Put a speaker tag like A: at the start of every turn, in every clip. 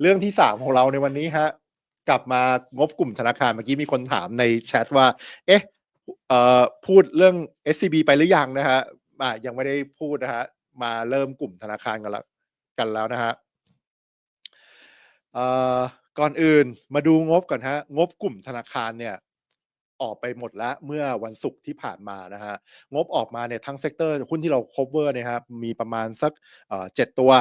A: เรื่องที่สามของเราในวันนี้ฮะ กลับมางบกลุ่มธนาคารเมื่อกี้มีคนถามในแชทว่า เอ๊ะเอ่อพูดเรื่อง SCB ไปหรือยังนะฮะอ่ายังไม่ได้พูดนะฮะมาเริ่มกลุ่มธนาคารกันแล้วกันแล้วนะฮะเอ่อก่อนอื่นมาดูงบก่อนฮะ งบกลุ่มธนาคารเนี่ยออกไปหมดแล้วเมื่อวันศุกร์ที่ผ่านมานะฮะงบออกมาเนี่ยทั้งเซกเตอร์หุ้นที่เรา cover เนี่ยครับมีประมาณสักเจ็ดตัว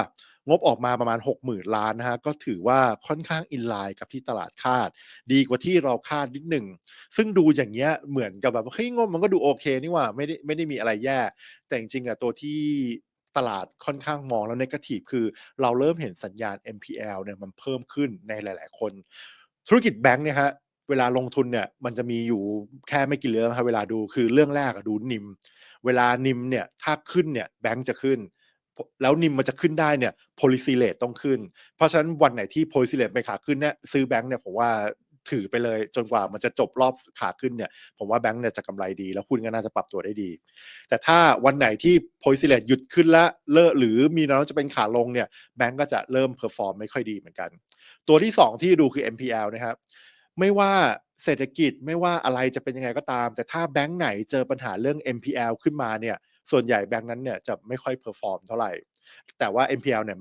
A: งบออกมาประมาณ 60,000 ล้านนะฮะก็ถือว่าค่อนข้างอินไลน์กับที่ตลาดคาด ดีกว่าที่เราคาดนิดหนึ่ง ซึ่งดูอย่างเงี้ยเหมือนกับแบบเฮ้ยงบมันก็ดูโอเคนี่ว่าไม่ได้ไม่ได้มีอะไรแย่ แต่จริงๆอะตัวที่ตลาดค่อนข้างมองแล้วนกาทีฟคือเราเริ่มเห็นสัญญาณ NPL เนี่ยมันเพิ่มขึ้นในหลาย ๆ คน ธุรกิจแบงค์เนี่ยฮะเวลาลงทุนเนี่ยมันจะมีอยู่แค่ไม่กี่เรื่องครับเวลาดูคือเรื่องแรกดูนิม เวลานิมเนี่ยถ้าขึ้นเนี่ยแบงค์จะขึ้น แล้วนิมมันจะขึ้นได้เนี่ย policy rate ต้องขึ้น เพราะฉะนั้นวันไหนที่ policy rate ไปขาขึ้นเนี่ยซื้อแบงค์เนี่ยผมว่าถือไปเลยจนกว่ามันจะจบรอบขาขึ้นเนี่ย ผมว่าแบงค์เนี่ยจะกำไรดี แล้วหุ้นก็น่าจะปรับตัวได้ดี แต่ถ้าวันไหนที่ policy rate หยุดขึ้นแล้วเลิกหรือมีแนวโน้มจะเป็นขาลงเนี่ยแบงก์ก็จะเริ่ม perform ไม่ค่อยดีเหมือนกัน ตัวที่ 2 ที่ดูคือ NPL นะครับไม่ว่าเศรษฐกิจไม่ว่าอะไรจะเป็นยังไงก็ตาม แต่ถ้าแบงก์ไหนเจอปัญหาเรื่อง NPL ขึ้นมาเนี่ย ส่วนใหญ่แบงก์นั้นเนี่ยจะไม่ค่อยเพอร์ฟอร์มเท่าไหร่ แต่ว่า NPL เนี่ย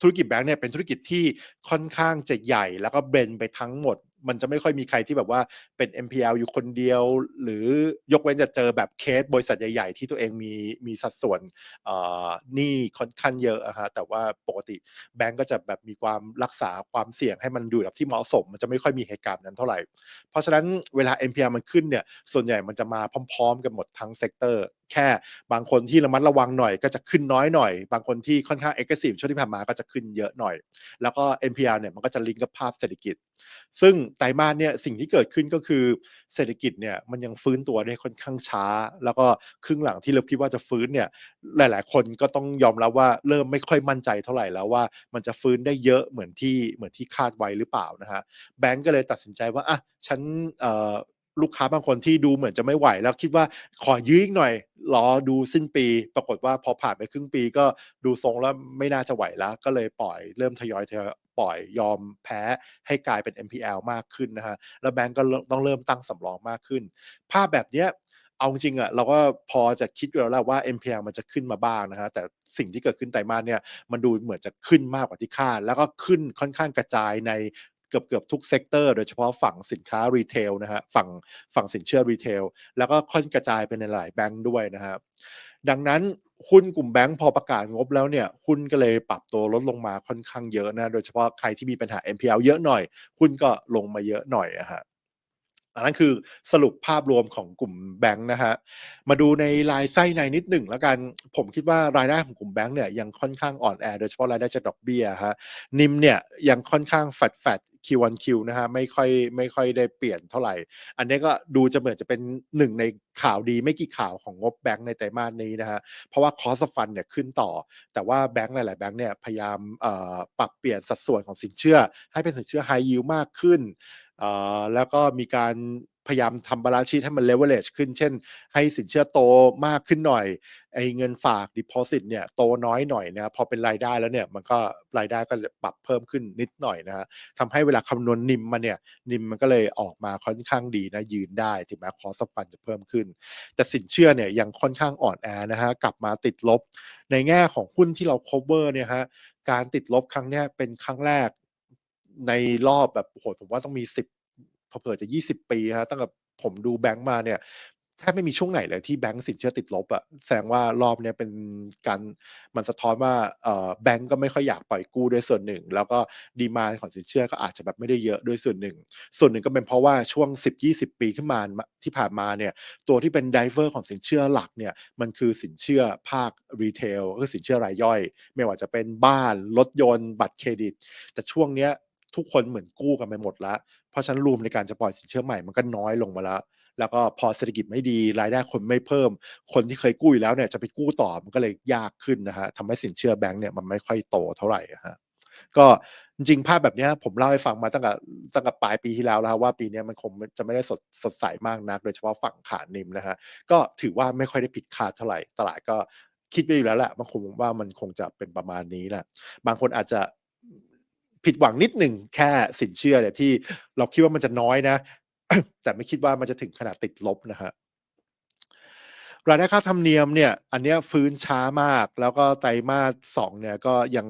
A: ธุรกิจแบงก์เนี่ยเป็นธุรกิจที่ค่อนข้างจะใหญ่ แล้วก็เบนไปทั้งหมด มันจะไม่ค่อยมีใครที่แบบว่าเป็น NPL อยู่คนเดียว หรือยกเว้นจะเจอแบบเคสบริษัทใหญ่ ๆ ที่ตัวเองมีมีสัดส่วนหนี้ค่อนข้างเยอะอะฮะแต่ว่าปกติแบงก์ก็จะแบบมีความรักษาความเสี่ยงให้มันดูแบบที่เหมาะสม มันจะไม่ค่อยมีเหตุการณ์นั้นเท่าไหร่ เพราะฉะนั้นเวลา NPL มันขึ้นเนี่ยส่วนใหญ่มันจะมาพร้อม ๆ กันหมดทั้งเซกเตอร์แค่บางคนที่ระมัดระวังหน่อยก็จะขึ้นน้อยหน่อย บางคนที่ค่อนข้างเอ็กซ์ซีฟช่วงที่ผ่านมาก็จะขึ้นเยอะหน่อย แล้วก็ NPL เนี่ยมันก็จะลิงก์กับภาพเศรษฐกิจ ซึ่งไตรมาสเนี่ยสิ่งที่เกิดขึ้นก็คือเศรษฐกิจเนี่ยมันยังฟื้นตัวได้ค่อนข้างช้า แล้วก็ครึ่งหลังที่เราคิดว่าจะฟื้นเนี่ยหลาย ๆ คนก็ต้องยอมรับว่าเริ่มไม่ค่อยมั่นใจเท่าไหร่แล้วว่ามันจะฟื้นได้เยอะเหมือนที่เหมือนที่คาดไว้หรือเปล่านะฮะแบงก์ก็เลยตัดสินใจว่าอะฉันเอ่อ ลูกค้าบางคนที่ดูเหมือนจะไม่ไหว แล้วคิดว่าขอยื้ออีกหน่อยรอดูสิ้นปี ปรากฏว่าพอผ่านไปครึ่งปีก็ดูทรงแล้วไม่น่าจะไหวแล้ว ก็เลยปล่อยเริ่มทยอยทยอยปล่อยยอมแพ้ให้กลายเป็น NPL มากขึ้นนะฮะแล้วแบงก์ก็ต้องเริ่มตั้งสำรองมากขึ้น ภาพแบบเนี้ยเอาจริงอะเราก็พอจะคิดอยู่แล้วว่า NPL มันจะขึ้นมาบ้างนะฮะแต่สิ่งที่เกิดขึ้นไตรมาสเนี่ยมันดูเหมือนจะขึ้นมากกว่าที่คาดแล้วก็ขึ้นค่อนข้างกระจายใน เกือบเกือบทุกเซกเตอร์โดยเฉพาะฝั่งสินค้ารีเทลนะฮะฝั่งฝั่งสินเชื่อรีเทลแล้วก็ค่อนกระจายไปในหลายแบงค์ด้วยนะครับดังนั้นหุ้นกลุ่มแบงก์พอประกาศงบแล้วเนี่ยหุ้นก็เลยปรับตัวลดลงมาค่อนข้างเยอะนะ โดยเฉพาะใครที่มีปัญหา NPL เยอะหน่อยหุ้นก็ลงมาเยอะหน่อยนะฮะ อันนั้นคือสรุปภาพรวมของกลุ่มแบงค์นะฮะ มาดูในรายไส้ในนิดหนึ่งแล้วกัน ผมคิดว่ารายได้ของกลุ่มแบงค์เนี่ยยังค่อนข้างอ่อนแอโดยเฉพาะรายได้จากดอกเบี้ยฮะ นิมเนี่ยยังค่อนข้างแฟดแฟด Q1Q นะฮะไม่ค่อยไม่ค่อยได้เปลี่ยนเท่าไหร่ อันนี้ก็ดูจะเหมือนจะเป็นหนึ่งในข่าวดีไม่กี่ข่าวของงบแบงค์ในไตรมาสนี้นะฮะเพราะว่าคอสฟันเนี่ยขึ้นต่อ แต่ว่าแบงค์หลาย ๆ แบงค์เนี่ยพยายามปรับเปลี่ยนสัดส่วนของสินเชื่อ ให้เป็นสินเชื่อไฮยิวมากขึ้น แล้วก็มีการพยายามทำบาลานซ์ชีทให้มันเลเวลเลชขึ้น เช่น ให้สินเชื่อโตมากขึ้นหน่อย ไอ้เงินฝาก deposit เนี่ยโตน้อยหน่อยนะ พอเป็นรายได้แล้วเนี่ย มันก็รายได้ก็ปรับเพิ่มขึ้นนิดหน่อยนะฮะทำให้เวลาคำนวณนิมมาเนี่ย นิมมันก็เลยออกมาค่อนข้างดีนะ ยืนได้ ถึงแม้คอสฟันจะเพิ่มขึ้น แต่สินเชื่อเนี่ยยังค่อนข้างอ่อนแอนะฮะ กลับมาติดลบ ในแง่ของหุ้นที่เรา cover เนี่ยฮะ การติดลบครั้งนี้เป็นครั้งแรก ในรอบแบบโหผมว่าต้องมี10เผื่อจะ20ปีฮะตั้งแต่ผมดูแบงก์มาเนี่ยแทบไม่มีช่วงไหนเลยที่แบงก์สินเชื่อติดลบอะแสดงว่ารอบนี้เป็นการมันสะท้อนว่าแบงก์ก็ไม่ค่อยอยากปล่อยกู้ด้วยส่วนหนึ่ง แล้วก็ดีมาของสินเชื่อก็อาจจะแบบไม่ได้เยอะด้วยส่วนหนึ่ง ส่วนหนึ่งก็เป็นเพราะว่าช่วง 10-20 ปีขึ้นมาที่ผ่านมาเนี่ยตัวที่เป็นไดเวอร์ของสินเชื่อหลักเนี่ยมันคือสินเชื่อภาครีเทลก็คือสินเชื่อรายย่อย ไม่ว่าจะเป็นบ้านรถยนต์ บัตรเครดิต แต่ช่วงเนี้ย ทุกคนเหมือนกู้กันไปหมดแล้วเพราะฉะนั้นรูมในการจะปล่อยสินเชื่อใหม่มันก็น้อยลงมาแล้ว แล้วก็พอเศรษฐกิจไม่ดีรายได้คนไม่เพิ่ม คนที่เคยกู้อยู่แล้วเนี่ยจะไปกู้ต่อมันก็เลยยากขึ้นนะฮะทำให้สินเชื่อแบงก์เนี่ยมันไม่ค่อยโตเท่าไหร่ฮะก็จริงภาพแบบนี้ผมเล่าให้ฟังมาตั้งแต่ตั้งแต่ปลายปีที่แล้วแล้วว่าปีนี้มันคงจะไม่ได้สดสดใสมากนัก โดยเฉพาะฝั่งขานิมนะฮะก็ถือว่าไม่ค่อยได้ผิดคาดเท่าไหร่ตลาดก็คิดไปอยู่แล้วแหละมันคงว่ามันคงจะเป็นประมาณนี้แหละบางคนอาจจะ ผิดหวังนิดหนึ่งแค่สินเชื่อเนี่ยที่เราคิดว่ามันจะน้อยนะ แต่ไม่คิดว่ามันจะถึงขนาดติดลบนะฮะรายได้ค่าธรรมเนียมเนี่ย อันนี้ฟื้นช้ามาก แล้วก็ไตรมาสสองเนี่ยก็ยัง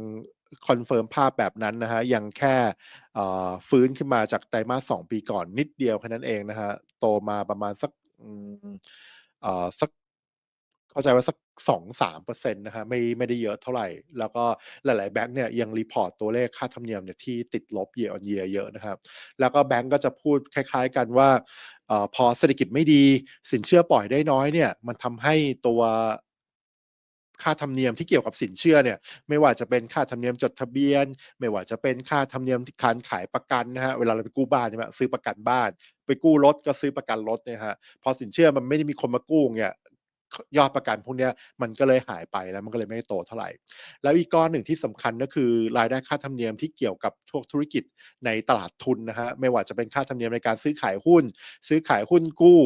A: คอนเฟิร์มภาพแบบนั้นนะฮะ ยังแค่ฟื้นขึ้นมาจากไตรมาสสองปีก่อนนิดเดียวแค่นั้นเองนะฮะ โตมาประมาณสักเอ่อสักเข้าใจว่าสัก สองสามเปอร์เซ็นต์นะฮะไม่ไม่ได้เยอะเท่าไหร่ แล้วก็หลาย ๆ แบงก์เนี่ยยังรีพอร์ตตัวเลขค่าธรรมเนียมเนี่ยที่ติดลบ year on year เยอะนะครับ แล้วก็แบงก์ก็จะพูดคล้าย ๆ กันว่าอพอเศรษฐกิจไม่ดี สินเชื่อปล่อยได้น้อยเนี่ยมันทำให้ตัวค่าธรรมเนียมที่เกี่ยวกับสินเชื่อเนี่ยไม่ว่าจะเป็นค่าธรรมเนียมจดทะเบียน ไม่ว่าจะเป็นค่าธรรมเนียมที่การขายประกันนะฮะเวลาเราไปกู้บ้านใช่ไหมซื้อประกันบ้าน ไปกู้รถก็ซื้อประกันรถเนี่ยฮะพอสินเชื่อมันไม่ได้มีคนมากู้เนี่ย ยอดประกันพวกนี้มันก็เลยหายไปแล้วมันก็เลยไม่โตเท่าไหร่ แล้วอีกก้อนหนึ่งที่สำคัญก็คือรายได้ค่าธรรมเนียมที่เกี่ยวกับพวกธุรกิจในตลาดทุนนะฮะไม่ว่าจะเป็นค่าธรรมเนียมในการซื้อขายหุ้น ซื้อขายหุ้นกู้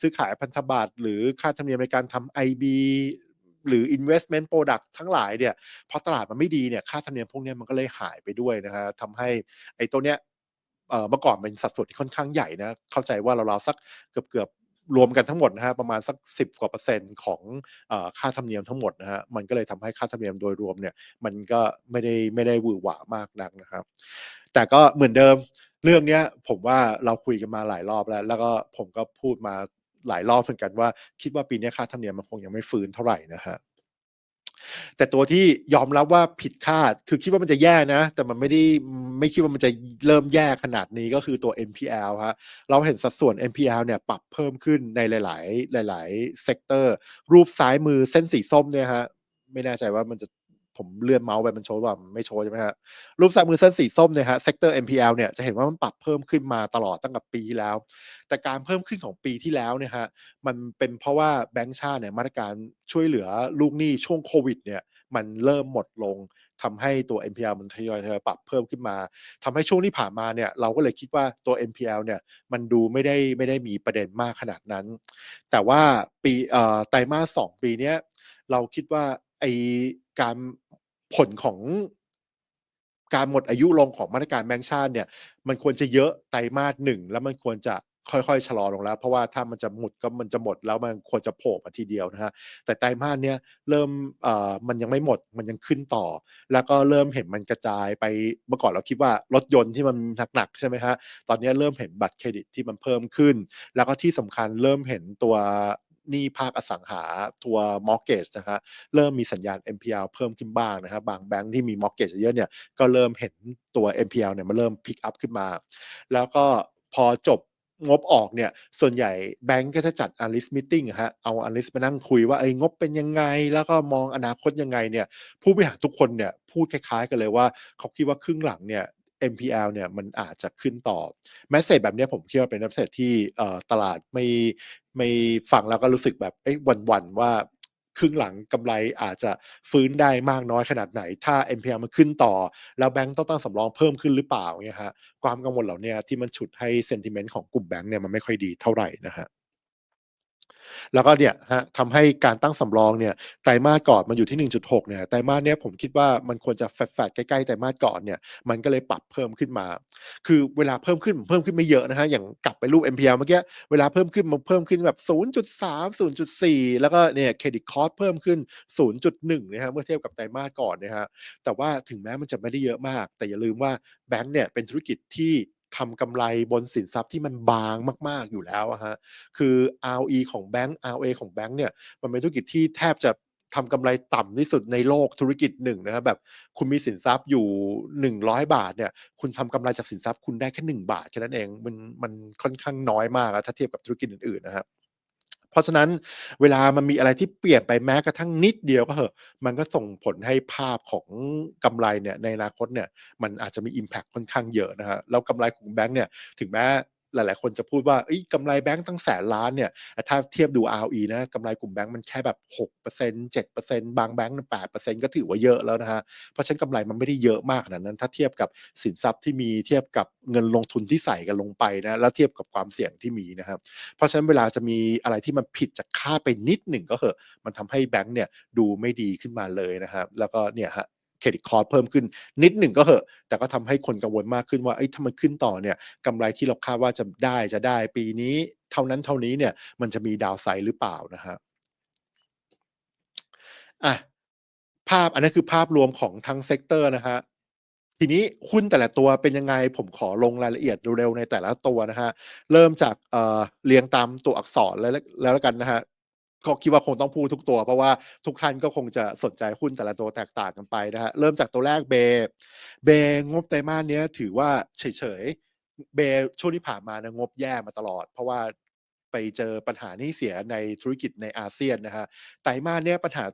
A: ซื้อขายพันธบัตรหรือค่าธรรมเนียมในการทำ IB หรือ investment product ทั้งหลายเนี่ยพอตลาดมันไม่ดีเนี่ยค่าธรรมเนียมพวกนี้มันก็เลยหายไปด้วยนะฮะทำให้ไอ้ตัวเนี้ยเมื่อก่อนเป็นสัดส่วนที่ค่อนข้างใหญ่นะเข้าใจว่าเราๆสักเกือบเกือบ รวมกันทั้งหมดนะฮะประมาณสัก 10 กว่าเปอร์เซ็นต์ของอค่าธรรมเนียมทั้งหมดนะฮะมันก็เลยทำให้ค่าธรรมเนียมโดยรวมเนี่ยมันก็ไม่ได้ไม่ได้หวือหวามากนักนะครับ แต่ก็เหมือนเดิมเรื่องเนี้ยผมว่าเราคุยกันมาหลายรอบแล้ว แล้วก็ผมก็พูดมาหลายรอบเหมือนกันว่าคิดว่าปีนี้ค่าธรรมเนียมมันคงยังไม่ฟื้นเท่าไหร่นะฮะ แต่ตัวที่ยอมรับว่าผิดคาด คือคิดว่ามันจะแย่นะ แต่มันไม่ได้ไม่คิดว่ามันจะเริ่มแย่ขนาดนี้ก็คือตัว NPL ฮะเราเห็นสัดส่วน NPL เนี่ยปรับเพิ่มขึ้นในหลาย ๆ หลาย ๆ เซกเตอร์ รูปซ้ายมือเส้นสีส้มเนี่ยฮะไม่แน่ใจว่ามันจะ ผมเลื่อนเมาส์ไปมันโชว์ว่าไม่โชว์ใช่ไหมฮะรูปซ้ายมือเส้นสีส้มเนี่ยฮะเซกเตอร์ NPL เนี่ยจะเห็นว่ามันปรับเพิ่มขึ้นมาตลอดตั้งแต่ปีที่แล้ว แต่การเพิ่มขึ้นของปีที่แล้วเนี่ยฮะมันเป็นเพราะว่าแบงก์ชาติเนี่ยมาตรการช่วยเหลือลูกหนี้ช่วงโควิดเนี่ยมันเริ่มหมดลงทำให้ตัว NPL มันทยอยทยอยปรับเพิ่มขึ้นมาทำให้ช่วงที่ผ่านมาเนี่ยเราก็เลยคิดว่าตัว NPL เนี่ยมันดูไม่ได้ไม่ได้มีประเด็นมากขนาดนั้น แต่ว่าปีไตรมาสสองปีเนี้ยเราคิดว่าไอ การผลของการหมดอายุลงของมาตรการแบงก์ชาติเนี่ย มันควรจะเยอะไตรมาสหนึ่งแล้วมันควรจะค่อยๆชะลอลงแล้ว เพราะว่าถ้ามันจะหมดก็มันจะหมดแล้วมันควรจะโผล่มาทีเดียวนะฮะแต่ไตรมาสเนี้ยเริ่มเอ่อมันยังไม่หมดมันยังขึ้นต่อ แล้วก็เริ่มเห็นมันกระจายไปเมื่อก่อนเราคิดว่ารถยนต์ที่มันหนักๆใช่ไหมฮะตอนนี้เริ่มเห็นบัตรเครดิตที่มันเพิ่มขึ้น แล้วก็ที่สำคัญเริ่มเห็นตัว หนี้ภาคอสังหาตัว mortgage นะฮะเริ่มมีสัญญาณ NPL เพิ่มขึ้นบ้างนะครับบางแบงค์ที่มี mortgage เยอะเนี่ยก็เริ่มเห็นตัว NPL เนี่ยมันเริ่ม pick up ขึ้นมา แล้วก็พอจบงบออกเนี่ย ส่วนใหญ่แบงก์ก็จะจัด analyst meeting ฮะ เอา analyst มานั่งคุยว่าไอ้งบเป็นยังไง แล้วก็มองอนาคตยังไงเนี่ย ผู้บริหารทุกคนเนี่ย พูดคล้ายๆกันเลยว่า เขาคิดว่าครึ่งหลังเนี่ย NPL เนี่ยมันอาจจะขึ้นต่อแมสเซจแบบนี้ผมคิดว่าเป็นแมสเซจที่ตลาดไม่ ไม่ฟังแล้วก็รู้สึกแบบเอ้ยวันๆว่าครึ่งหลังกำไรอาจจะฟื้นได้มากน้อยขนาดไหน ถ้า NPL มันขึ้นต่อ แล้วแบงก์ต้องตั้งสำรองเพิ่มขึ้นหรือเปล่าเนี่ยฮะความกังวลเหล่านี้ที่มันฉุดให้เซนติเมนต์ของกลุ่มแบงก์เนี่ยมันไม่ค่อยดีเท่าไหร่นะฮะ แล้วก็เนี่ยฮะทำให้การตั้งสำรองเนี่ยไตรมาสก่อนมันอยู่ที่ 1.6เนี่ยไตรมาสเนี้ยผมคิดว่ามันควรจะแฟดๆใกล้ๆไตรมาสก่อนเนี่ยมันก็เลยปรับเพิ่มขึ้นมา คือเวลาเพิ่มขึ้นเพิ่มขึ้นไม่เยอะนะฮะอย่างกลับไปรูป NPL เมื่อกี้เวลาเพิ่มขึ้นมันเพิ่มขึ้นแบบ 0.3 0.4 แล้วก็เนี่ยเครดิตคอร์สเพิ่มขึ้น 0.1นะฮะเมื่อเทียบกับไตรมาสก่อนนะฮะแต่ว่าถึงแม้มันจะไม่ได้เยอะมาก แต่อย่าลืมว่าแบงก์เนี่ยเป็นธุรกิจที่ ทำกำไรบนสินทรัพย์ที่มันบางมาก ๆอยู่แล้วฮะคือ ROE ของแบงก์ ROA ของแบงก์เนี่ยมันเป็นธุรกิจที่แทบจะทำกำไรต่ำที่สุดในโลกธุรกิจหนึ่งนะครับแบบคุณมีสินทรัพย์อยู่ 100 บาทเนี่ยคุณทำกำไรจากสินทรัพย์คุณได้แค่1บาทแค่นั้นเองมันมันค่อนข้างน้อยมากถ้าเทียบกับธุรกิจอื่นๆนะครับ เพราะฉะนั้นเวลามันมีอะไรที่เปลี่ยนไปแม้กระทั่งนิดเดียวก็เหอะมันก็ส่งผลให้ภาพของกำไรเนี่ยในอนาคตเนี่ยมันอาจจะมี Impact ค่อนข้างเยอะนะฮะแล้วกำไรของแบงก์เนี่ยถึงแม้ หลาย ๆ คนจะพูดว่ากำไรแบงก์ตั้งแสนล้านเนี่ยถ้าเทียบดู ROE นะกำไรกลุ่มแบงก์มันแค่แบบ6% 7%บางแบงก์8%ก็ถือว่าเยอะแล้วนะฮะเพราะฉะนั้นกำไรมันไม่ได้เยอะมากขนาดนั้น ถ้าเทียบกับสินทรัพย์ที่มีเทียบกับเงินลงทุนที่ใส่กันลงไปนะแล้วเทียบกับความเสี่ยงที่มีนะครับเพราะฉะนั้นเวลาจะมีอะไรที่มันผิดจากค่าไปนิดหนึ่งก็เหอะมันทำให้แบงก์เนี่ยดูไม่ดีขึ้นมาเลยนะครับแล้วก็เนี่ยฮะ เครดิตคอร์สเพิ่มขึ้นนิดหนึ่งก็เหอะ แต่ก็ทำให้คนกังวลมากขึ้นว่าเอ้ถ้ามันขึ้นต่อเนี่ยกำไรที่เราคาดว่าจะได้จะได้ปีนี้เท่านั้นเท่านี้เนี่ยมันจะมีดาวไซด์หรือเปล่านะฮะอะภาพอันนั้นคือภาพรวมของทั้งเซกเตอร์นะฮะทีนี้หุ้นแต่ละตัวเป็นยังไงผมขอลงรายละเอียดเร็วๆในแต่ละตัวนะฮะเริ่มจากเอ่อเรียงตามตัวอักษรแล้วแล้วกันนะฮะ ก็คิดว่าคงต้องพูดทุกตัว เพราะว่าทุกท่านก็คงจะสนใจหุ้นแต่ละตัวแตกต่างกันไปนะฮะเริ่มจากตัวแรกเบเบงบไตรมาสนี้ถือว่าเฉยๆเบช่วงที่ผ่านมานะงบแย่มาตลอด เพราะว่าไปเจอปัญหานี้เสียในธุรกิจในอาเซียนนะฮะไตรมาสนี้ปัญหา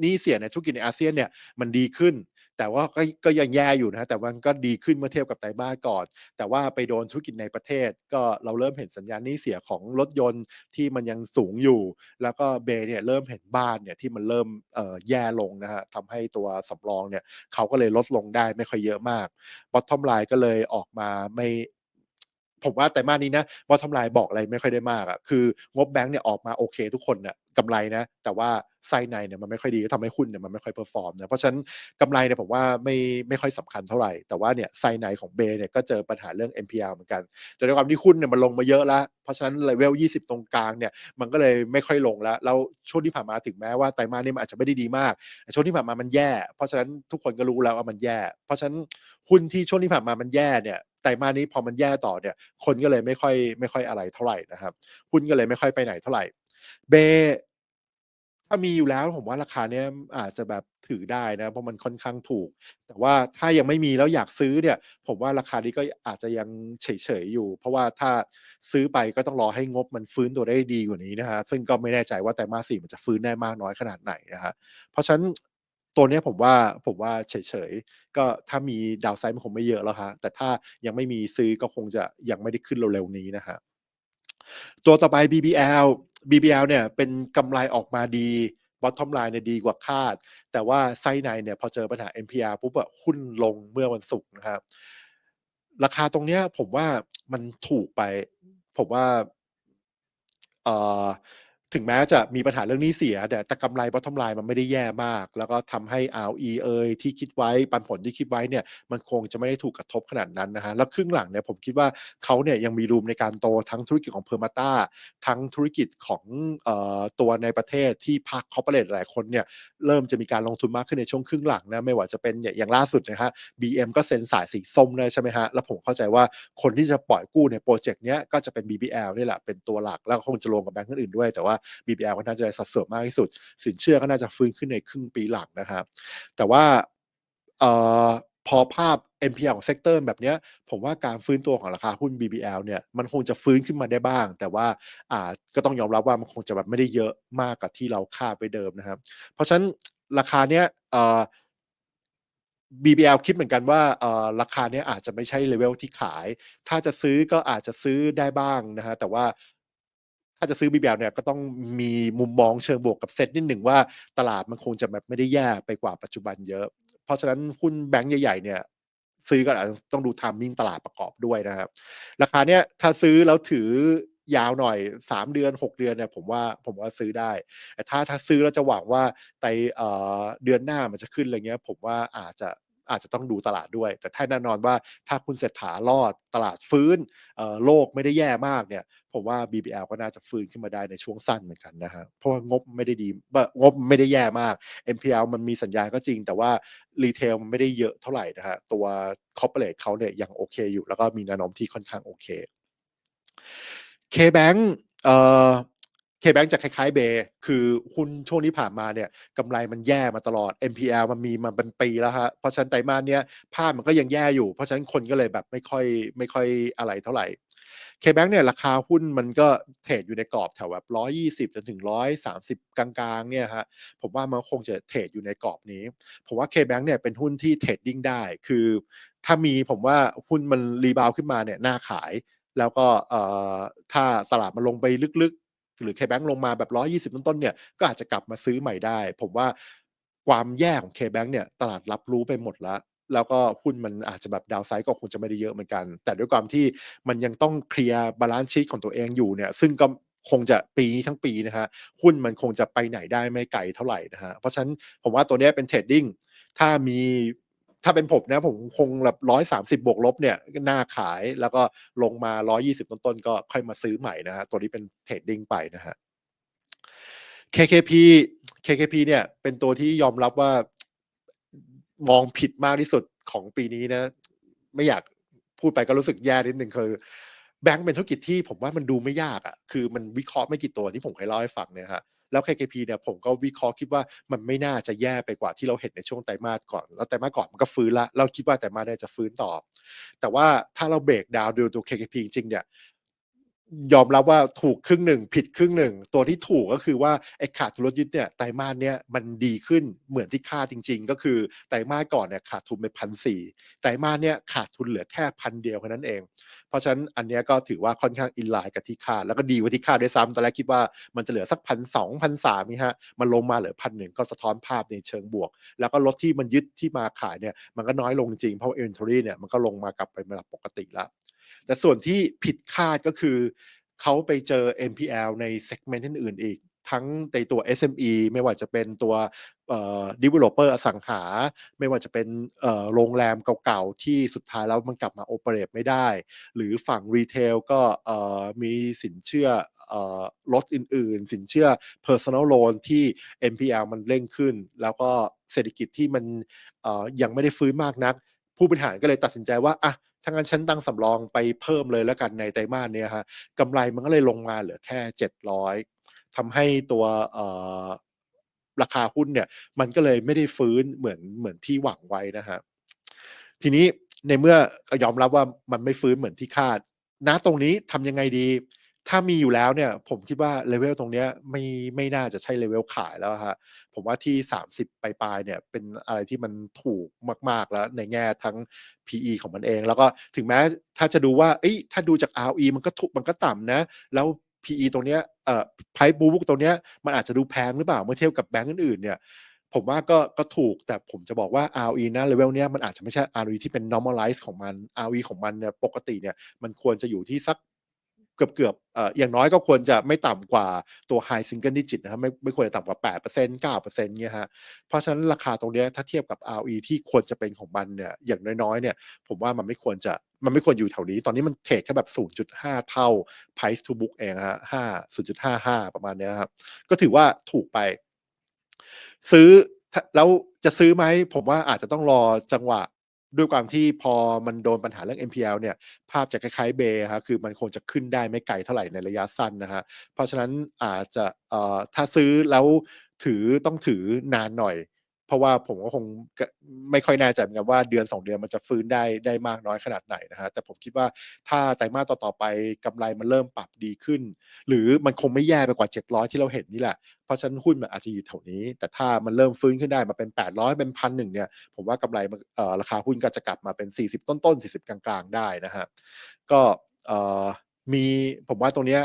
A: หนี้เสียในธุรกิจในอาเซียนเนี่ยมันดีขึ้น แต่ว่าก็ก็ยังแย่อยู่นะ แต่มันก็ดีขึ้นเมื่อเทียบกับไตรมาสก่อน แต่ว่าไปโดนธุรกิจในประเทศ ก็เราเริ่มเห็นสัญญาณนี้เสียของรถยนต์ที่มันยังสูงอยู่ แล้วก็เบเนี่ยเริ่มเห็นบ้านเนี่ยที่มันเริ่มแย่ลงนะฮะทำให้ตัวสำรองเนี่ยเขาก็เลยลดลงได้ไม่ค่อยเยอะมาก บอททอมไลน์ก็เลยออกมาไม่ ผมว่าแต่มานี้นะบอททอมไลน์บอกอะไรไม่ค่อยได้มากอะ่ะคืองบแบงก์เนี่ยออกมาโอเค ทุกคนเนี่ยกำไรนะ แต่ว่าไส้ในเนี่ยมันไม่ค่อยดีก็ทำให้หุ้นเนี่ยมันไม่ค่อยเพอร์ฟอร์มนะเพราะฉะนั้นกำไรเนี่ยผมว่าไม่ไม่ค่อยสำคัญเท่าไหร่ แต่ว่าเนี่ยไส้ในของเบเนี่ยก็เจอปัญหาเรื่อง NPL เหมือนกันแต่ด้วยความที่หุ้นเนี่ยมันลงมาเยอะแล้ว เพราะฉะนั้นเลเวล 20 ตรงกลางเนี่ยมันก็เลยไม่ค่อยลงแล้วแล้วช่วงที่ผ่านมาถึงแม้ว่าไตรมาสนี้มันอาจจะไม่ได้ดีมากแต่ช่วงที่ผ่านมามันแย่ เพราะฉะนั้นทุกคนก็รู้แล้วว่ามันแย่ เพราะฉะนั้นหุ้นที่ช่วงที่ผ่านมามันแย่เนี่ย ไตรมาสนี้พอมันแย่ต่อเนี่ย คนก็เลยไม่ค่อยไม่ค่อยอะไรเท่าไหร่นะครับหุ้นก็เลยไม่ค่อยไปไหนเท่าไหร่เบถ้ามีอยู่แล้วผมว่าราคาเนี้ยอาจจะแบบถือได้นะเพราะมันค่อนข้างถูก แต่ว่าถ้ายังไม่มีแล้วอยากซื้อเนี่ย ผมว่าราคานี้ก็อาจจะยังเฉยๆอยู่ เพราะว่าถ้าซื้อไปก็ต้องรอให้งบมันฟื้นตัวได้ดีกว่านี้นะฮะซึ่งก็ไม่แน่ใจว่าแต่มาสี่มันจะฟื้นได้มากน้อยขนาดไหนนะฮะเพราะฉะนั้น ตัวนี้ผมว่าผมว่าเฉยๆ ก็ถ้ามีดาวไซด์มันคงไม่เยอะแล้วฮะแต่ถ้ายังไม่มีซื้อก็คงจะยังไม่ได้ขึ้นเร็วๆนี้นะฮะตัวต่อไป BBL BBL เนี่ยเป็นกำไรออกมาดี bottom line เนี่ยดีกว่าคาด แต่ว่าไส้ในเนี่ยพอเจอปัญหา NPR ปุ๊บอะหุ้นลงเมื่อวันศุกร์นะครับราคาตรงเนี้ยผมว่ามันถูกไป ผมว่าเอ่อ ถึงแม้จะมีปัญหาเรื่องหนี้เสีย แต่แต่กำไร bottom line มันไม่ได้แย่มาก แล้วก็ทำให้ ROE เอยที่คิดไว้ปันผลที่คิดไว้เนี่ยมันคงจะไม่ได้ถูกกระทบขนาดนั้นนะฮะแล้วครึ่งหลังเนี่ยผมคิดว่าเขาเนี่ยยังมีรูมในการโตทั้งธุรกิจของเพอร์มาตาทั้งธุรกิจของออตัวในประเทศที่ภาคคอร์เปอเรทหลายคนเนี่ยเริ่มจะมีการลงทุนมากขึ้นในช่วงครึ่งหลังนะไม่ว่าจะเป็นอย่างล่าสุดนะฮะ BM ก็เซ็นสายสีส้มเลยใช่ไหมฮะแล้วผมเข้าใจว่าคนที่จะปล่อยกู้ในโปรเจกต์เนี้ยก็จะเป็น BBL นี่แหละเป็นตัวหลักแล้วคงจะลงกับแบงก์อื่นๆด้วยแต่ว่า BBL ก็น่าจะได้สัดส่วนมากที่สุด สินเชื่อก็น่าจะฟื้นขึ้นในครึ่งปีหลังนะครับ แต่ว่าออพอภาพ NPL ของเซกเตอร์แบบนี้ผมว่าการฟื้นตัวของราคาหุ้น BBL เนี่ยมันคงจะฟื้นขึ้นมาได้บ้าง แต่ว่าอ่าก็ต้องยอมรับว่ามันคงจะแบบไม่ได้เยอะมากกับที่เราคาดไปเดิมนะครับ เพราะฉะนั้นราคาเนี้ยเอ่อ BBL คิดเหมือนกันว่าราคาเนี้ยอาจจะไม่ใช่เลเวลที่ขาย ถ้าจะซื้อก็อาจจะซื้อได้บ้างนะฮะ แต่ว่า ถ้าจะซื้อ BBL เนี่ยก็ต้องมีมุมมองเชิงบวกกับเซตนิดหนึ่งว่าตลาดมันคงจะแบบไม่ได้แย่ไปกว่าปัจจุบันเยอะ เพราะฉะนั้นหุ้นแบงก์ใหญ่ๆเนี่ยซื้อก็อาจจะต้องดูทามมิ่งตลาดประกอบด้วยนะครับราคาเนี้ยถ้าซื้อแล้วถือยาวหน่อย 3 เดือน 6 เดือนเนี่ยผมว่าผมว่าซื้อได้ แต่ถ้าถ้าซื้อแล้วจะหวังว่าในเเดือนหน้ามันจะขึ้นอะไรเงี้ย ผมว่าอาจจะ อาจจะต้องดูตลาดด้วย แต่ถ้าแน่นอนว่าถ้าคุณเศรษฐารอดตลาดฟื้นโลกไม่ได้แย่มากเนี่ยผมว่า BBL ก็น่าจะฟื้นขึ้นมาได้ในช่วงสั้นเหมือนกันนะฮะเพราะว่างบไม่ได้ดีงบไม่ได้แย่มาก MPL มันมีสัญญาณก็จริง แต่ว่ารีเทลมันไม่ได้เยอะเท่าไหร่นะฮะตัวคอร์เปอเรทเขาเนี่ยยังโอเคอยู่ แล้วก็มีแนวโน้มที่ค่อนข้างโอเค K-Bank เอ่อ K-Bank จะคล้ายๆเบคือหุ้นช่วงที่ผ่านมาเนี่ยกำไรมันแย่มาตลอด NPL มันมีมาเป็นปีแล้วฮะ เพราะฉะนั้นไตรมาสเนี้ยภาพมันก็ยังแย่อยู่ เพราะฉะนั้นคนก็เลยแบบไม่ค่อยไม่ค่อยอะไรเท่าไหร่ K-Bank เนี่ยราคาหุ้นมันก็เทรดอยู่ในกรอบแถวแบบ 120จนถึง 130 กลางๆเนี่ยฮะผมว่ามันคงจะเทรดอยู่ในกรอบนี้ ผมว่า K-Bank เนี่ยเป็นหุ้นที่เทรดดิ้งได้ คือ ถ้ามีผมว่าหุ้นมันรีบาวขึ้นมาเนี่ยน่าขาย แล้วก็ถ้าตลาดมันลงไปลึกๆ หรือ K-Bank ลงมาแบบ 120 ต้นๆเนี่ยก็อาจจะกลับมาซื้อใหม่ได้ ผมว่าความแย่ของ K-Bank เนี่ยตลาดรับรู้ไปหมดแล้วแล้วก็หุ้นมันอาจจะแบบดาวไซด์ก็คงจะไม่ได้เยอะเหมือนกัน แต่ด้วยความที่มันยังต้องเคลียร์บาลานซ์ชีตของตัวเองอยู่เนี่ย ซึ่งก็คงจะปีนี้ทั้งปีนะฮะ หุ้นมันคงจะไปไหนได้ไม่ไกลเท่าไหร่นะฮะ เพราะฉะนั้นผมว่าตัวเนี้ยเป็นเทรดดิ้ง ถ้ามี ถ้าเป็นผมนะผมคงแบบร้อยสามสิบบวกลบเนี่ยน่าขายแล้วก็ลงมาร้อยี่สิบต้นๆก็ค่อยมาซื้อใหม่นะฮะตัวนี้เป็นเทรดดิ้งไปนะฮะ KKP KKP เนี่ยเป็นตัวที่ยอมรับว่ามองผิดมากที่สุดของปีนี้นะ ไม่อยากพูดไปก็รู้สึกแย่นิดหนึ่งคือแบงก์เป็นธุรกิจที่ผมว่ามันดูไม่ยากอะ่ะคือมันวิเคราะห์ไม่กี่ตัวที่ผมเคยเล่าให้ฟังเนี่ยฮะ แล้ว KKP เนี่ยผมก็วิเคราะห์คิดว่ามันไม่น่าจะแย่ไปกว่าที่เราเห็นในช่วงไตรมาสก่อน แล้วไตรมาสก่อนมันก็ฟื้นละเราคิดว่าไตรมาสเนี่ยจะฟื้นต่อ แต่ว่าถ้าเราเบรกดาวดูตัว KKP จริงๆเนี่ย ยอมรับว่าถูกครึ่งหนึ่ง ผิดครึ่งหนึ่ง ตัวที่ถูกก็คือว่าไอ้ขาดทุนรถยึดเนี่ยไตรมาสเนี่ยมันดีขึ้นเหมือนที่คาดจริง ๆ ก็คือไตรมาสก่อนเนี่ยขาดทุนไปพันสี่ไตรมาสเนี่ยขาดทุนเหลือแค่พันเดียวแค่นั้นเอง เพราะฉะนั้นอันเนี้ยก็ถือว่าค่อนข้างอินไลน์กับที่คาดแล้วก็ดีกว่าที่คาดด้วยซ้ำตอนแรกคิดว่ามันจะเหลือสักพันสองพันสามนี่ฮะมันลงมาเหลือพันหนึ่งก็สะท้อนภาพในเชิงบวก แล้วก็รถที่มันยึดที่มาขายเนี่ยมันก็น้อยลงจริงเพราะ inventory เนี่ยมันก็ลงมากลับไปเป็นระดับปกติแล้ว แต่ส่วนที่ผิดคาดก็คือเขาไปเจอ NPL ใน segment อื่นๆอีก ทั้งในตัว SME ไม่ว่าจะเป็นตัว developer อสังหา ไม่ว่าจะเป็นโรงแรมเก่าๆ ที่สุดท้ายแล้วมันกลับมาโอเปเรตไม่ได้ หรือฝั่งรีเทลก็มีสินเชื่อรถอื่นๆ สินเชื่อ personal loan ที่ NPL มันเร่งขึ้น แล้วก็เศรษฐกิจที่มันยังไม่ได้ฟื้นมากนัก ผู้บริหารก็เลยตัดสินใจว่าอะ ถ้างั้นฉันตั้งสำรองไปเพิ่มเลยแล้วกันในไตรมาสเนี่ยฮะกำไรมันก็เลยลงมาเหลือแค่ 700ทำให้ตัวราคาหุ้นเนี่ยมันก็เลยไม่ได้ฟื้นเหมือนเหมือนที่หวังไว้นะฮะทีนี้ในเมื่อยอมรับว่ามันไม่ฟื้นเหมือนที่คาดณตรงนี้ทำยังไงดี ถ้ามีอยู่แล้วเนี่ย ผมคิดว่าเลเวลตรงเนี้ยไม่ไม่น่าจะใช่เลเวลขายแล้วฮะผมว่าที่ 30 ปลายๆเนี่ยเป็นอะไรที่มันถูกมาก ๆ แล้วในแง่ทั้ง PE ของมันเอง แล้วก็ถึงแม้ถ้าจะดูว่าเอ้ยถ้าดูจาก ROE มันก็ถูกมันก็ต่ำนะ แล้ว PE ตรงเนี้ยเอ่อ price book ตรงเนี้ยมันอาจจะดูแพงหรือเปล่าเมื่อเทียบกับแบงก์อื่นๆเนี่ยผมว่าก็ก็ถูกแต่ผมจะบอกว่า ROE นะเลเวลเนี้ยมันอาจจะไม่ใช่ ROE ที่เป็น normalize ของมัน ROE ของมันเนี่ยปกติเนี่ยมันควรจะอยู่ที่สัก เกือบเกือบเอ่ออย่างน้อยก็ควรจะไม่ต่ำกว่าตัว high single digit นะครับไม่ไม่ควรจะต่ำกว่า 8% 9%เงี้ยฮะเพราะฉะนั้นราคาตรงนี้ถ้าเทียบกับ ROE ที่ควรจะเป็นของมันเนี่ยอย่างน้อยๆเนี่ยผมว่ามันไม่ควรจะมันไม่ควรอยู่แถวนี้ ตอนนี้มันเทรดแค่แบบ 0.5 เท่า price to book เองฮะ5 0.55 ประมาณเนี้ยครับก็ถือว่าถูกไป ซื้อแล้วจะซื้อไหมผมว่าอาจจะต้องรอจังหวะ ด้วยความที่พอมันโดนปัญหาเรื่อง NPL เนี่ยภาพจะคล้ายๆเบย์ครับคือมันคงจะขึ้นได้ไม่ไกลเท่าไหร่ในระยะสั้นนะฮะเพราะฉะนั้นอาจจะถ้าซื้อแล้วถือต้องถือนานหน่อย เพราะว่าผมก็คงไม่ค่อยแน่ใจเหมือนกันว่าเดือน 2 เดือนมันจะฟื้นได้ได้มากน้อยขนาดไหนนะฮะแต่ผมคิดว่าถ้าไตรมาสต่อๆไปกำไรมันเริ่มปรับดีขึ้น หรือมันคงไม่แย่ไปกว่า 700 ที่เราเห็นนี่แหละ เพราะฉะนั้นหุ้นมันอาจจะอยู่แถวนี้ แต่ถ้ามันเริ่มฟื้นขึ้นได้มาเป็น 800 เป็นพันหนึ่งเนี่ยผมว่ากำไรราคาหุ้นก็จะกลับมาเป็น 40 ต้นๆ40 กลางๆ ได้นะฮะก็มีผมว่าตรงเนี้ย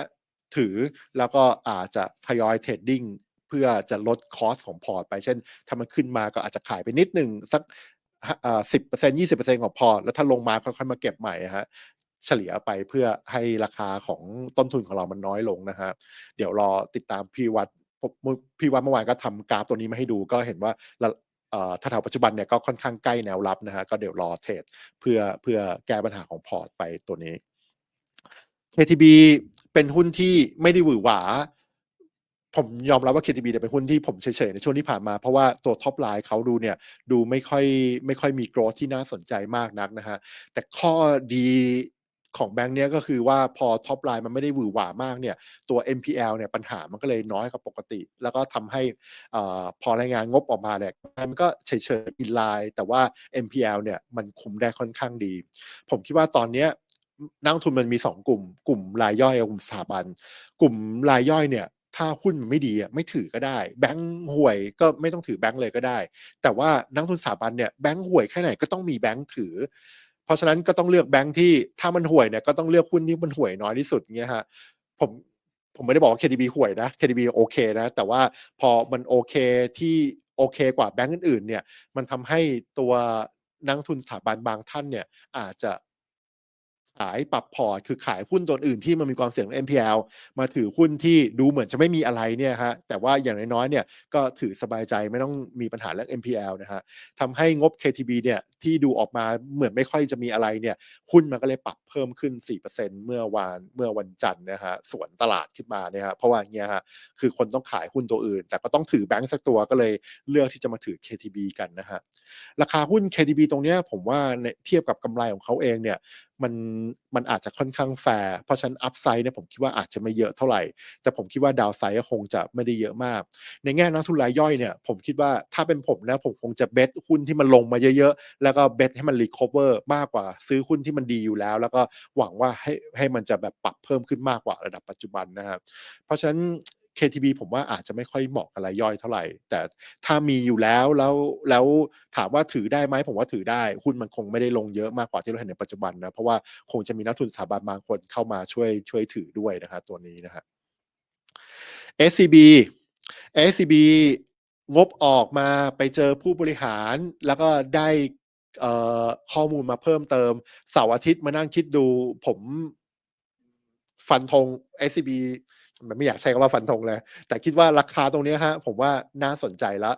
A: ถือแล้วก็อาจจะทยอยเทรดดิ้ง พื่อจะลดคอสของพอร์ตไป เช่น ถ้ามันขึ้นมาก็อาจจะขายไปนิดหนึ่งสักสิบเปอร์เซ็นยี่สิบเปอร์เซ็นของพอร์ต แล้วถ้าลงมาค่อยๆมาเก็บใหม่นะฮะเฉลี่ยไปเพื่อให้ราคาของต้นทุนของเรามันน้อยลงนะฮะ เดี๋ยวรอติดตามพี่วัดพี่วัดเมื่อวานก็ทำกราฟตัวนี้มาให้ดูก็เห็นว่าเอ่อถ้าแถวปัจจุบันเนี่ยก็ค่อนข้างใกล้แนวรับนะฮะก็เดี๋ยวรอเทรดเพื่อเพื่อแก้ปัญหาของพอร์ตไปตัวนี้ KTB เป็นหุ้นที่ไม่ได้หวือหวา ผมยอมรับว่า KTB เนี่ยเป็นหุ้นที่ผมเฉยๆในช่วงที่ผ่านมา เพราะว่าตัวท็อปไลน์เขาดูเนี่ยดูไม่ค่อยไม่ค่อยมีโกรธที่น่าสนใจมากนักนะฮะแต่ข้อดีของแบงค์เนี้ยก็คือว่าพอท็อปไลน์มันไม่ได้หวือหวามากเนี่ยตัว NPL เนี่ยปัญหามันก็เลยน้อยกว่าปกติ แล้วก็ทำให้อพอรายงานงบออกมาเนี่ยมันก็เฉยๆอินไลน์แต่ว่า NPL เนี่ยมันคุมได้ค่อนข้างดี ผมคิดว่าตอนเนี้ยนักทุนมันมี 2 กลุ่ม กลุ่มรายย่อยกับกลุ่มสถาบัน กลุ่มรายย่อยเนี่ย ถ้าหุ้นมันไม่ดีอะไม่ถือก็ได้ แบงค์ห่วยก็ไม่ต้องถือแบงค์เลยก็ได้ แต่ว่านักทุนสถาบันเนี่ยแบงค์ห่วยแค่ไหนก็ต้องมีแบงค์ถือ เพราะฉะนั้นก็ต้องเลือกแบงค์ที่ถ้ามันห่วยเนี่ยก็ต้องเลือกหุ้นที่มันห่วยน้อยที่สุดเงี้ยฮะผมผมไม่ได้บอกว่า KTB ห่วยนะ KTB โอเคนะ แต่ว่าพอมันโอเคที่โอเคกว่าแบงค์อื่นๆเนี่ยมันทำให้ตัวนักทุนสถาบันบางท่านเนี่ยอาจจะ ขายปรับพอร์ตคือขายหุ้นตัวอื่นที่มันมีความเสี่ยง NPL มาถือหุ้นที่ดูเหมือนจะไม่มีอะไรเนี่ยฮะแต่ว่าอย่างน้อยๆเนี่ยก็ถือสบายใจไม่ต้องมีปัญหาเรื่อง NPL นะฮะทำให้งบ KTB เนี่ยที่ดูออกมาเหมือนไม่ค่อยจะมีอะไรเนี่ยหุ้นมันก็เลยปรับเพิ่มขึ้น 4%เมื่อวานเมื่อวันจันทร์นะฮะสวนตลาดขึ้นมาเนี่ยฮะเพราะว่าเงี้ยฮะคือคนต้องขายหุ้นตัวอื่น แต่ก็ต้องถือแบงก์สักตัวก็เลยเลือกที่จะมาถือ KTB กันนะฮะราคาหุ้น KTB ตรงเนี้ยผมว่าเทียบกับกำไรของเขาเองเนี่ย มันมันอาจจะค่อนข้างแฟร์เพราะฉะนั้นอัพไซด์เนี่ยผมคิดว่าอาจจะไม่เยอะเท่าไหร่ แต่ผมคิดว่าดาวไซด์คงจะไม่ได้เยอะมาก ในแง่นักทุนรายย่อยเนี่ยผมคิดว่าถ้าเป็นผมนะผมคงจะเบสหุ้นที่มันลงมาเยอะๆ แล้วก็เบสให้มันรีคอเวอร์มากกว่า ซื้อหุ้นที่มันดีอยู่แล้ว แล้วก็หวังว่าให้ให้มันจะแบบปรับเพิ่มขึ้นมากกว่าระดับปัจจุบันนะครับเพราะฉะนั้น KTB ผมว่าอาจจะไม่ค่อยเหมาะกับรายย่อยเท่าไหร่ แต่ถ้ามีอยู่แล้วแล้วแล้วถามว่าถือได้ไหมผมว่าถือได้หุ้นมันคงไม่ได้ลงเยอะมากกว่าที่เราเห็นในปัจจุบันนะเพราะว่าคงจะมีนักทุนสถาบันบางคนเข้ามาช่วยช่วยถือด้วยนะครับตัวนี้นะฮะ SCB SCB งบออกมาไปเจอผู้บริหาร แล้วก็ได้ข้อมูลมาเพิ่มเติมเสาร์อาทิตย์มานั่งคิดดูผมฟันธง SCB มันไม่อยากใช้คำว่าฟันธงเลย แต่คิดว่าราคาตรงนี้ฮะผมว่าน่าสนใจแล้ว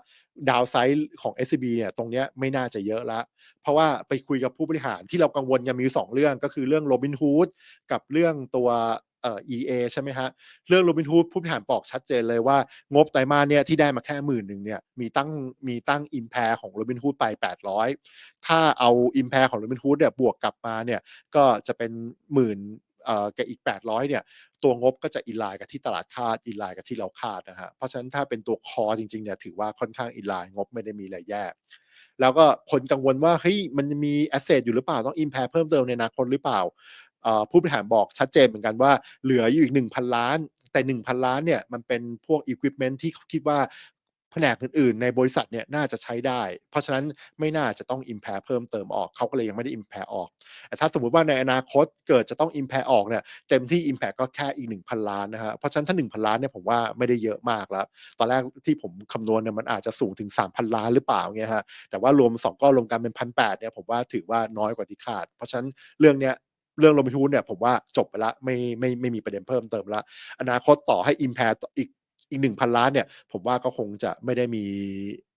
A: ดาวไซด์ของ SCB เนี่ยตรงนี้ไม่น่าจะเยอะละ เพราะว่าไปคุยกับผู้บริหารที่เรากังวลยังมีสองเรื่องก็คือเรื่องโรบินฮูดกับเรื่องตัวเอ่อ EA ใช่ไหมฮะ เรื่องโรบินฮูดผู้บริหารบอกชัดเจนเลยว่างบไตรมาสเนี่ยที่ได้มาแค่หมื่นหนึ่งเนี่ยมีตั้งมีตั้งอิมแพรของโรบินฮูดไป 800 ถ้าเอาอิมแพรของโรบินฮูดเนี่ยบวกกลับมาเนี่ยก็จะเป็นหมื่น กับอีก 800เนี่ยตัวงบก็จะอินไลน์กับที่ตลาดคาดอินไลน์กับที่เราคาดนะฮะเพราะฉะนั้นถ้าเป็นตัวคอจริงๆเนี่ยถือว่าค่อนข้างอินไลน์งบไม่ได้มีอะไรแย่แล้วก็คนกังวลว่าเฮ้ยมันจะมีแอสเซทอยู่หรือเปล่าต้องอิมแพร์เพิ่มเติมในอนาคตหรือเปล่าผู้บริหารบอกชัดเจนเหมือนกันว่าเหลืออยู่อีก 1,000 ล้าน แต่ 1,000 ล้านเนี่ยมันเป็นพวกอุปกรณ์ที่เขาคิดว่า แผนกอื่นๆ ในบริษัทเนี่ยน่าจะใช้ได้ เพราะฉะนั้นไม่น่าจะต้อง impair เพิ่มเติมออกเขาก็เลยยังไม่ได้ impair ออกแต่ถ้าสมมุติว่าในอนาคตเกิดจะต้อง impair ออกเนี่ยเต็มที่ impact ก็แค่อีก 1,000 ล้านนะฮะเพราะฉะนั้นถ้า 1,000 ล้านเนี่ยผมว่าไม่ได้เยอะมากแล้ว ตอนแรกที่ผมคำนวณเนี่ยมันอาจจะสูงถึง 3,000 ล้านหรือเปล่าเงี้ยฮะแต่ว่ารวม 2ก้อนรวมกันเป็น1 8 0 0เนี่ยผมว่าถือว่าน้อยกว่าที่คาด เพราะฉะนั้นเรื่องเนี้ยเรื่องโรบินเนี่ยผมว่าจบไปละไม่ไม่ไม่มีประเด็นเพิ่มเติมละอนาคตต่อให้ impact อีก อีกหนึ่งพันล้านเนี่ยผมว่าก็คงจะไม่ได้มี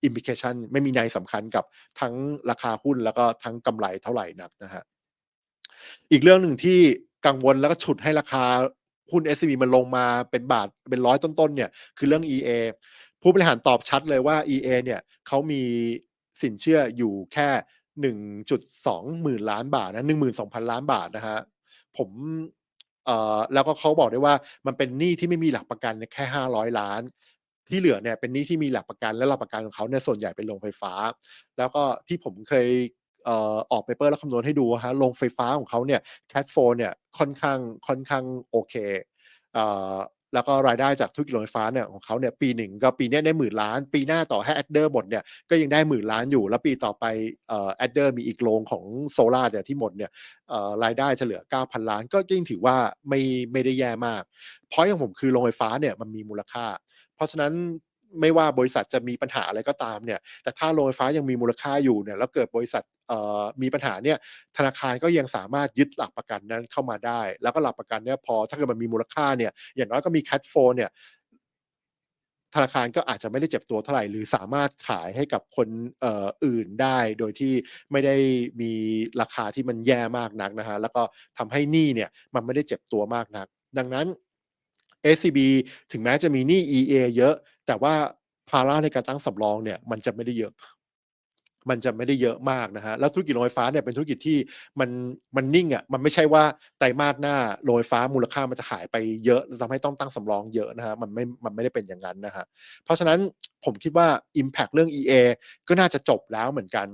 A: อิมพิเคชันไม่มีในสำคัญกับทั้งราคาหุ้นแล้วก็ทั้งกำไรเท่าไหร่นักนะฮะอีกเรื่องหนึ่งที่กังวลแล้วก็ฉุดให้ราคาหุ้น SCB มันลงมาเป็นบาทเป็นร้อยต้นๆเนี่ยคือเรื่อง EA ผู้บริหารตอบชัดเลยว่า EA เนี่ยเขามีสินเชื่ออยู่แค่ 1.2 หมื่นล้านบาทนะ12,000 ล้านบาทนะฮะผม แล้วก็เขาบอกได้ว่ามันเป็นหนี้ที่ไม่มีหลักประกันแค่ 500 ล้าน ที่เหลือเนี่ยเป็นหนี้ที่มีหลักประกันและหลักประกันของเขาเนี่ยส่วนใหญ่เป็นโรงไฟฟ้า แล้วก็ที่ผมเคยเออออกเปเปอร์แล้วคำนวณให้ดูฮะโรงไฟฟ้าของเขาเนี่ยแคทโฟเนี่ยค่อนข้างค่อนข้างโอเคเอ แล้วก็รายได้จากธุรกิจโรงไฟฟ้าเนี่ยของเขาเนี่ยปีหนึ่งก็ปีนี้ได้หมื่นล้าน ปีหน้าต่อให้แอดเดอร์หมดเนี่ยก็ยังได้หมื่นล้านอยู่ แล้วปีต่อไปแอดเดอร์มีอีกโรงของโซลาร์เนี่ยที่หมดเนี่ยรายได้จะเหลือ 9,000 ล้าน ก็ยิ่งถือว่าไม่ไม่ได้แย่มาก เพราะอย่างผมคือโรงไฟฟ้าเนี่ยมันมีมูลค่า เพราะฉะนั้น ไม่ว่าบริษัทจะมีปัญหาอะไรก็ตามเนี่ยแต่ถ้าโรงไฟฟ้ายังมีมูลค่าอยู่เนี่ยแล้วเกิดบริษัทมีปัญหาเนี่ยธนาคารก็ยังสามารถยึดหลักประกันนั้นเข้ามาได้ แล้วก็หลักประกันเนี่ยพอถ้าเกิดมันมีมูลค่าเนี่ยอย่างน้อยก็มีแคทโฟเนี่ยธนาคารก็อาจจะไม่ได้เจ็บตัวเท่าไหร่ หรือสามารถขายให้กับคนอ,อื่นได้ โดยที่ไม่ได้มีราคาที่มันแย่มากนักนะฮะแล้วก็ทำให้หนี้เนี่ยมันไม่ได้เจ็บตัวมากนัก ดังนั้น SCB ถึงแม้จะมีหนี้ EA เยอะ แต่ว่าภาระในการตั้งสำรองเนี่ยมันจะไม่ได้เยอะ มันจะไม่ได้เยอะมากนะฮะแล้วธุรกิจโรงไฟฟ้าเนี่ยเป็นธุรกิจที่มันมันนิ่งอะ่ะมันไม่ใช่ว่าไตรมาสหน้าโรงไฟฟ้ามูลค่ามันจะหายไปเยอะทำให้ต้องตั้งสำรองเยอะนะฮะมันไม่มันไม่ได้เป็นอย่างนั้นนะฮะเพราะฉะนั้นผมคิดว่า Impact เรื่อง EA ก็น่าจะจบแล้วเหมือนกัน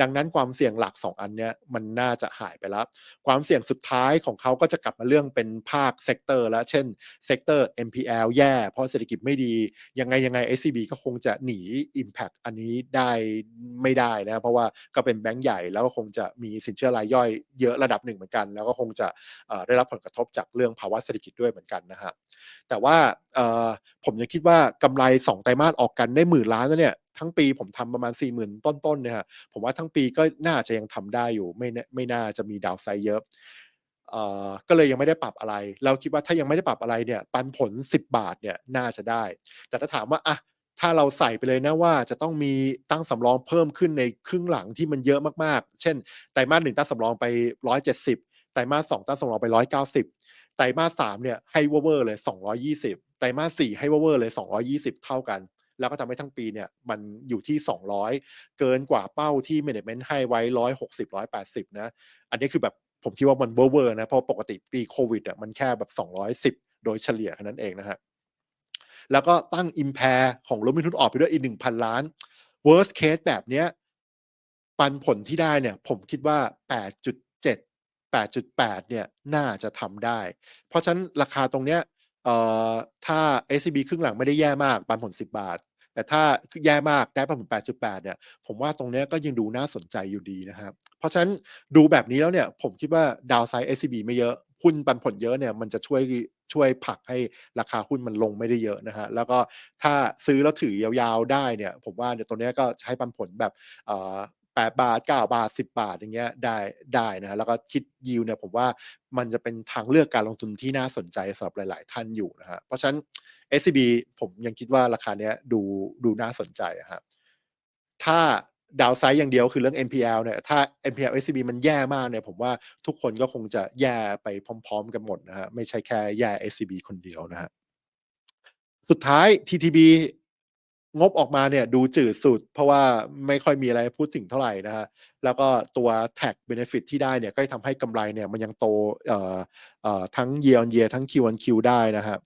A: ดังนั้นความเสี่ยงหลัก 2 อันเนี้ยมันน่าจะหายไปแล้ว ความเสี่ยงสุดท้ายของเขาก็จะกลับมาเรื่องเป็นภาคเซกเตอร์แล้วเช่นเซกเตอร์ MPL แย่เพราะเศรษฐกิจไม่ดี ยังไงยังไง SCB ก็คงจะหนี Impact อันนี้ได้ไม่ได้นะเพราะว่าก็เป็นแบงก์ใหญ่แล้วก็คงจะมีสินเชื่อรายย่อยเยอะระดับหนึ่งเหมือนกัน แล้วก็คงจะได้รับผลกระทบจากเรื่องภาวะเศรษฐกิจด้วยเหมือนกันนะฮะแต่ว่าผมยังคิดว่ากำไร 2 ไตรมาสออกกันได้หมื่นล้านแล้วเนี่ยทั้งปีผมทำประมาณ4ี่หมื่นต้นๆเนี่ยฮะผมว่าทั้งปีก็น่าจะยังทำได้อยู่ ไม่ไม่น่าจะมีดาวไซเยอะก็เลยยังไม่ได้ปรับอะไร เราคิดว่าถ้ายังไม่ได้ปรับอะไรเนี่ยปันผล 10 บาทเนี่ยน่าจะได้ แต่ถ้าถามว่าอะถ้าเราใส่ไปเลยนะว่าจะต้องมีตั้งสำรองเพิ่มขึ้นในครึ่งหลังที่มันเยอะมากๆ เช่น ไตรมาสหนึ่งตั้งสำรองไป 170 ไตรมาสสองตั้งสำรองไป 190 ไตรมาสสามเนี่ยให้เวอร์เลย 220 ไตรมาสสี่ให้เวอร์เลย 220 เท่ากัน แล้วก็ทำให้ทั้งปีเนี่ยมันอยู่ที่ 200 เกินกว่าเป้าที่ management ให้ไว้ 160 180 นะ อันนี้คือแบบผมคิดว่ามันเวอร์นะ เพราะปกติปีโควิดอะมันแค่แบบ 210 โดยเฉลี่ยแค่นั้นเองนะฮะแล้วก็ตั้ง impair ของลมิทุนออกไปด้วยอีก 1,000 ล้าน worst case แบบเนี้ยปันผลที่ได้เนี่ยผมคิดว่า 8.7 8.8 เนี่ยน่าจะทำได้ เพราะฉะนั้นราคาตรงเนี้ยเอ่อถ้า SCB ครึ่งหลังไม่ได้แย่มากปันผล 10 บาท แต่ถ้าแย่มากได้ปันผล8.8 เนี่ย ผมว่าตรงนี้ก็ยังดูน่าสนใจอยู่ดีนะครับเพราะฉะนั้นดูแบบนี้แล้วเนี่ย ผมคิดว่าดาวไซด์ SCB ไม่เยอะหุ้นปันผลเยอะเนี่ยมันจะช่วยช่วยผลักให้ราคาหุ้นมันลงไม่ได้เยอะนะฮะแล้วก็ถ้าซื้อแล้วถือยาวๆได้เนี่ย ผมว่าเนี่ยตัวนี้ก็ใช้ปันผลแบบ 8 บาท 9 บาท 10 บาทอย่างเงี้ยได้ได้นะฮะแล้วก็คิดยิวเนี่ยผมว่ามันจะเป็นทางเลือกการลงทุนที่น่าสนใจสำหรับหลาย ๆ ท่านอยู่นะฮะเพราะฉะนั้น SCB ผมยังคิดว่าราคาเนี้ยดูดูน่าสนใจอะครับถ้าดาวไซด์อย่างเดียวคือเรื่อง NPL เนี่ย ถ้า NPL SCB มันแย่มากเนี่ย ผมว่าทุกคนก็คงจะแย่ไปพร้อม ๆ กันหมดนะฮะ ไม่ใช่แค่แย่ SCB คนเดียวนะฮะ สุดท้าย TTB งบออกมาเนี่ยดูจืดสุด เพราะว่าไม่ค่อยมีอะไรพูดถึงเท่าไหร่นะฮะแล้วก็ตัว tax benefit ที่ได้เนี่ยก็ทำให้กำไรเนี่ยมันยังโตเอ่อเอ่อทั้ง year on year ทั้ง Q on Q ได้นะครับ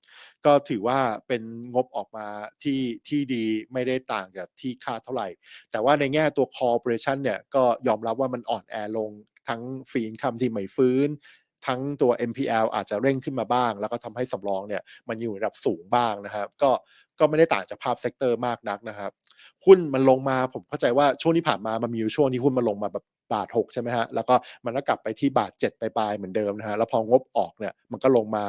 A: ก็ถือว่าเป็นงบออกมาที่ที่ดีไม่ได้ต่างจากที่คาดเท่าไหร่ แต่ว่าในแง่ตัว corporation เนี่ยก็ยอมรับว่ามันอ่อนแอลงทั้งฟีนคำที่ไม่ฟื้น ทั้งตัว NPL อาจจะเร่งขึ้นมาบ้าง แล้วก็ทำให้สำรองเนี่ยมันอยู่ระดับสูงบ้างนะครับ ก็ก็ไม่ได้ต่างจากภาพเซกเตอร์มากนักนะครับหุ้นมันลงมาผมเข้าใจว่าช่วงที่ผ่านมามันมีอยู่ช่วงที่หุ้นมันลงมาแบบบาท6ใช่ไหมฮะแล้วก็มันก็กลับไปที่บาท7ปลายเหมือนเดิมนะฮะแล้วพองบออกเนี่ยมันก็ลงมา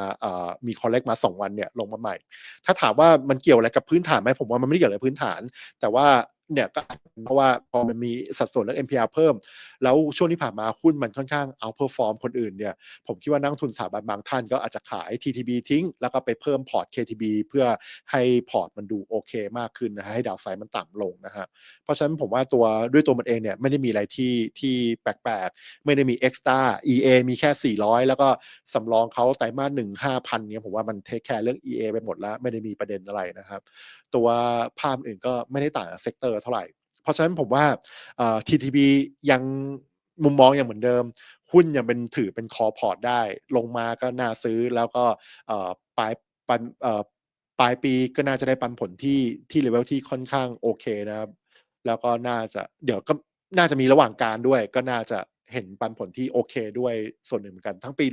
A: มีคอลเลกมา 2 วันเนี่ยลงมาใหม่ ถ้าถามว่ามันเกี่ยวอะไรกับพื้นฐานไหมผมว่ามันไม่ได้เกี่ยวอะไรพื้นฐาน แต่ว่า เนี่ยก็เพราะว่าพอมันมีสัดส่วนเรื่อง NPL เพิ่ม แล้วช่วงที่ผ่านมาหุ้นมันค่อนข้างเอาเพอร์ฟอร์มคนอื่นเนี่ยผมคิดว่านักทุนสถาบันบางท่านก็อาจจะขาย TTB ทิ้ง แล้วก็ไปเพิ่มพอร์ต KTB เพื่อให้พอร์ตมันดูโอเคมากขึ้นนะฮะให้ดาวไซด์มันต่ำลงนะฮะเพราะฉะนั้นผมว่าตัวด้วยตัวมันเองเนี่ยไม่ได้มีอะไรที่ที่แปลกๆ ไม่ได้มี extra EA มีแค่ 400 แล้วก็สำรองเขาไตรมาสหนึ่งห้าพันเนี่ยผมว่ามันเทคแคร์เรื่อง EA ไปหมดแล้ว ไม่ได้มีประเด็นอะไรนะครับตัวภาพอื่นก็ไม่ได้ต่างเซกเตอร์อเท่าไหร่ เพราะฉะนั้นผมว่าเอ่อ TTB ยังมุมมองยังเหมือนเดิม หุ้นยังเป็นถือเป็นคอพอร์ตได้ ลงมาก็น่าซื้อแล้วก็ปลายปันปลายปีก็น่าจะได้ปันผลที่ที่เลเวลที่ค่อนข้างโอเคนะครับ แล้วก็น่าจะเดี๋ยวก็น่าจะมีระหว่างการด้วย ก็น่าจะเห็นปันผลที่โอเคด้วยส่วนหนึ่งเหมือนกัน ทั้งปี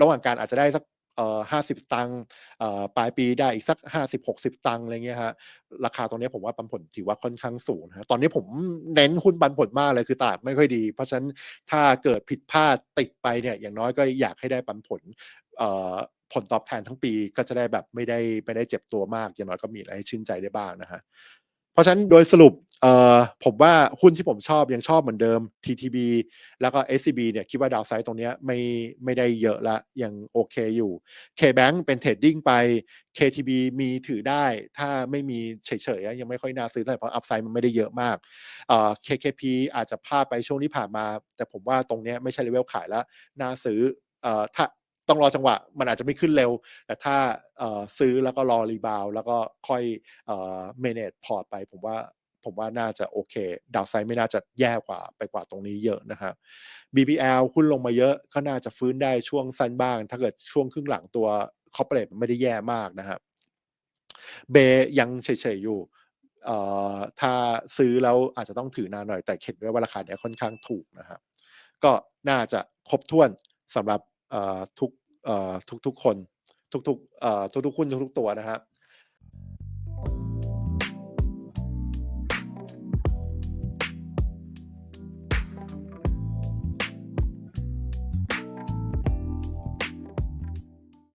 A: ระหว่างการอาจจะได้สัก เอ่อห้าสิบตังค์เอ่อปลายปีได้อีกสักห้าสิบหกสิบตังค์อะไรเงี้ยฮะราคาตรงนี้ผมว่าปันผลถือว่าค่อนข้างสูงนะฮะตอนนี้ผมเน้นหุ้นปันผลมากเลยคือตลาดไม่ค่อยดี เพราะฉะนั้นถ้าเกิดผิดพลาดติดไปเนี่ยอย่างน้อยก็อยากให้ได้ปันผลเอ่อผลตอบแทนทั้งปีก็จะได้แบบไม่ได้ไม่ได้เจ็บตัวมาก อย่างน้อยก็มีอะไรให้ชื่นใจได้บ้างนะฮะ เพราะฉะนั้นโดยสรุปเอ่อผมว่าหุ้นที่ผมชอบยังชอบเหมือนเดิม TTB แล้วก็ SCB เนี่ยคิดว่าดาวไซด์ตรงนี้ไม่ไม่ได้เยอะละยังโอเคอยู่ KBank เป็นเทรดดิ้งไป KTB มีถือได้ถ้าไม่มีเฉยๆยังไม่ค่อยน่าซื้อเท่าไหร่เพราะอัพไซด์มันไม่ได้เยอะมากเอ่อ KKP อาจจะพลาดไปช่วงที่ผ่านมา แต่ผมว่าตรงนี้ไม่ใช่เลเวลขายแล้วน่าซื้อเอ่อถ้า ต้องรอจังหวะ มันอาจจะไม่ขึ้นเร็ว แต่ถ้าซื้อแล้วก็รอรีบาวแล้วก็ค่อยเอ่อ manage พอร์ตไป ผมว่าผมว่าน่าจะโอเค ดาวไซด์ไม่น่าจะแย่กว่าไปกว่าตรงนี้เยอะนะครับ BBL หุ้นลงมาเยอะก็น่าจะฟื้นได้ช่วงสั้นบ้าง ถ้าเกิดช่วงครึ่งหลังตัว corporate มันไม่ได้แย่มากนะครับเบยังเฉยๆอยู่ถ้าซื้อแล้วอาจจะต้องถือนานหน่อยแต่เห็นด้วยว่าราคาเนี้ยค่อนข้างถูกนะครับก็น่าจะครบถ้วนสำหรับทุก ทุกๆคน ทุกๆทุกๆหุ้นทุกๆตัวนะครับ